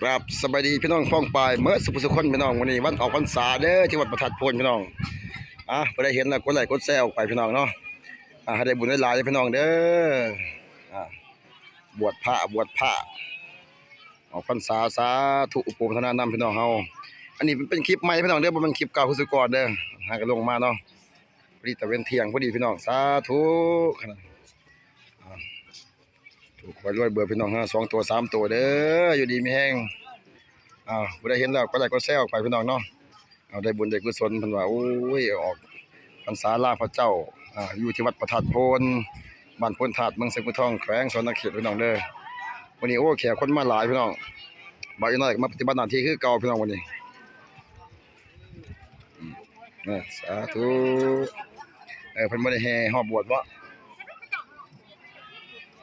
ครับสบายดีพี่น้องฟ้องปลายเมื่อสุภสุคนพี่น้องวันนี้วันออกพรรษาเด้อที่วัดประทัดพนพี่น้องอะพอได้เห็นแล้วกดไลค์กดแชร์ออกไปพี่น้องเนาะอะให้ได้บุญได้ลายพี่น้องเด้ออะบวชพระบวชพระออกพรรษาสาธุอุปโภคนานำพี่น้องเฮาอันนี้เป็นคลิปใหม่พี่น้องเด้อบ่แมันคลิปเก่าคือสุกรเด้อหากันลงมาเนาะพอดีตะเวนเที่ยงพอดีพี่น้องสาธุขนาด ถูกไว้รวยเบื่อพี่น้องฮะสองตัวสามตัวเด้ออยู่ดีมีแห้งอ้าวบ่ได้เห็นแล้วก็ได้ก็แซวไปพี่น้องเนาะเอาได้บุญได้กุศลพิ่นว่าโอ้ยออกพรรษาลาพระเจ้าอ่าอยู่ที่วัดประทัดโพนบ้านโพนถาดเมืองเสงห์ทองแขวงสนนาเขตพี่น้องเด้อวันนี้โอ้แขกคนมาหลายพี่น้องบ่าวน้อยมาปฏิบัติหน้าที่คือเก่าพี่น้องวันนี้นะสาธุเออพิ่นบ่ได้แห่ฮอบบวชบ่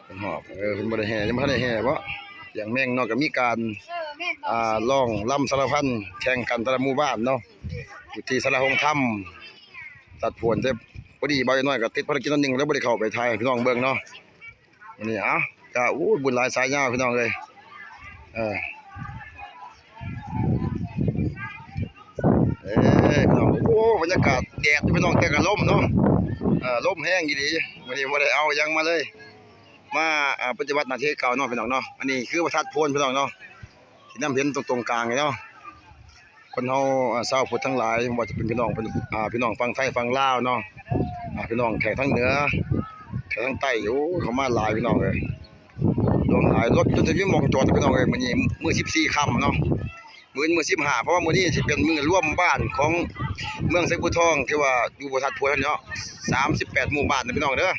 เป็นหอบเออเป็นบ่ได้แห่ยังบ่ทันได้แห่บ่อย่างแม่งเนาะก็มีการอ่าร้องล่ำสารพันแข่งกันแต่ละหมู่บ้านเนาะอยู่ที่สารหงธรรมตัดผวนแต่พอดีบ่าวน้อยก็ติดภารกิจนั่นหนึงแล้วบ่ได้เข้าไปถ่ายให้พี่น้องเบิ่งเนาะวันนี้เอ้าก็อู้บุญหลายสายยาวพี่น้องเอ้ยเออเอ้ยพี่น้องโอ้บรรยากาศแดดพี่น้องแต่ก็ลมเนาะเออลมแห้งอีหลีวันนี้บ่ได้เอาหยังมาเลย มาอาปฏิบัติหน้าที่เก่าเนาะพี่น้องเนาะอันนี้คือประทัดโพนพี่น้องเนาะที่นำเห็นตรงตรงกลางเนาะคนเฮาชาวพุทธทั้งหลายว่าจะเป็นพี่น้องเป็นอาพี่น้องฝั่งไทยฝั่งลาวเนาะอาพี่น้องแขกทั้งเหนือแขกทั้งใต้โอ้เขามาหลายพี่น้องเอ้ยลงหลายรถจนจะมีหมองจอดพี่น้องเอ้ยมื้อนี้มื้อ14ค่ำเนาะมือนี้มื้อ15เพราะว่ามือนี้สิเป็นมือร่วมบ้านของเมืองไสกุทองที่ว่าอยู่ประทัดโพนเนาะ38หมู่บ้านนะพี่น้องเด้อ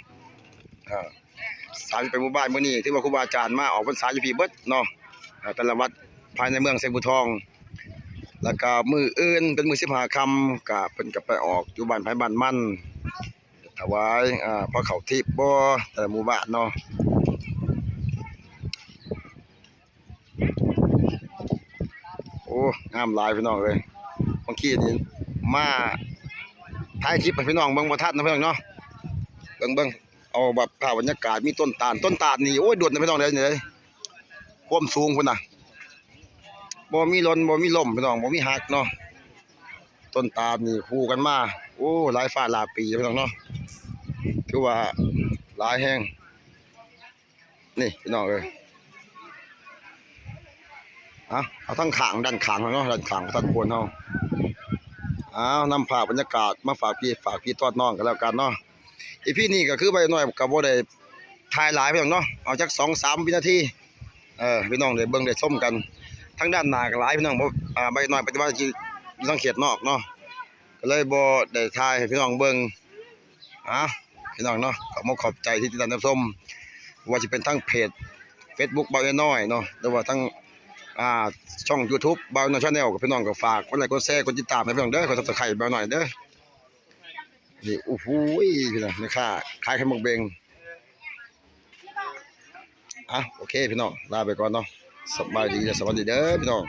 สามไปหมู่บ้านมื้อนี้ที่ว่าครูบาอาจารย์มาออกพรรษาอยู่พี่เบิดเนาะแต่ละวัดภายในเมืองไสบุทอง แล้วก็มืออื่นเป็นมื้อ15ค่ำก็เพิ่นก็ไปออกอยู่บ้านไผบ้านมั่นถวายอ่าพระเขาทิพย์บ่แต่ละหมู่บ้านเนาะโอ้งามหลายพี่น้องเอ้ยบางทีนี่มาถ่ายคลิปให้พี่น้องเบิ่งบ่ทันนะพี่น้องเนาะเบิ่งเบิ่ง เอาแบบภาพบรรยากาศมีต้นตาลต้นตาลนี่โอ้ยโดดนะพี่น้องเลยเลยความสูงพุ่นน่ะบ่มีลนบ่มีลมพี่น้องบ่มีหักเนาะต้นตาลนี่คู่กันมาโอ้หลายฟ้าหลายปีพี่น้องเนาะถือว่าหลายแห้งนี่พี่น้องเอ้ยเอาเอาทั้งขางด้านขางเนาะด้านขางท่านควรเฮาเอานำภาพบรรยากาศมาฝากพี่ฝากพี่ทอดน้องกันแล้วกันเนาะ อีพี่นี่ก็คือใบหน้อยกับบ่ได้ถ่ายหลายพี่น้องเนาะเอาจัก2 3วินาทีเออพี่น้องได้เบิ่งได้ชมกันทั้งด้านหน้าก็หลายพี่น้องอ่าใบหน้อยปฏิบัติที่อยู่ทางเขตนอกเนาะก็เลยบ่ได้ถ่ายให้พี่น้องเบิ่งอะพี่น้องเนาะขอมขอบใจที่ติดตามรับชมว่าสิเป็นทั้งเพจ Facebook เบาน้อยเนาะหรือว่าทั้งอ่าช่อง YouTube บาน้อย Channel กับพี่น้องก็ฝากกดไลค์กดแชร์กดติดตามให้พี่น้องเด้อกด Subscribe เบาน้อยเด้อ นี่โอ้โหพี่น้องนี่ค่าขายไข่หมกเบงอะโอเคพี่น้องลาไปก่อนเนาะสบายดีและสบายดีเด้อพี่น้อง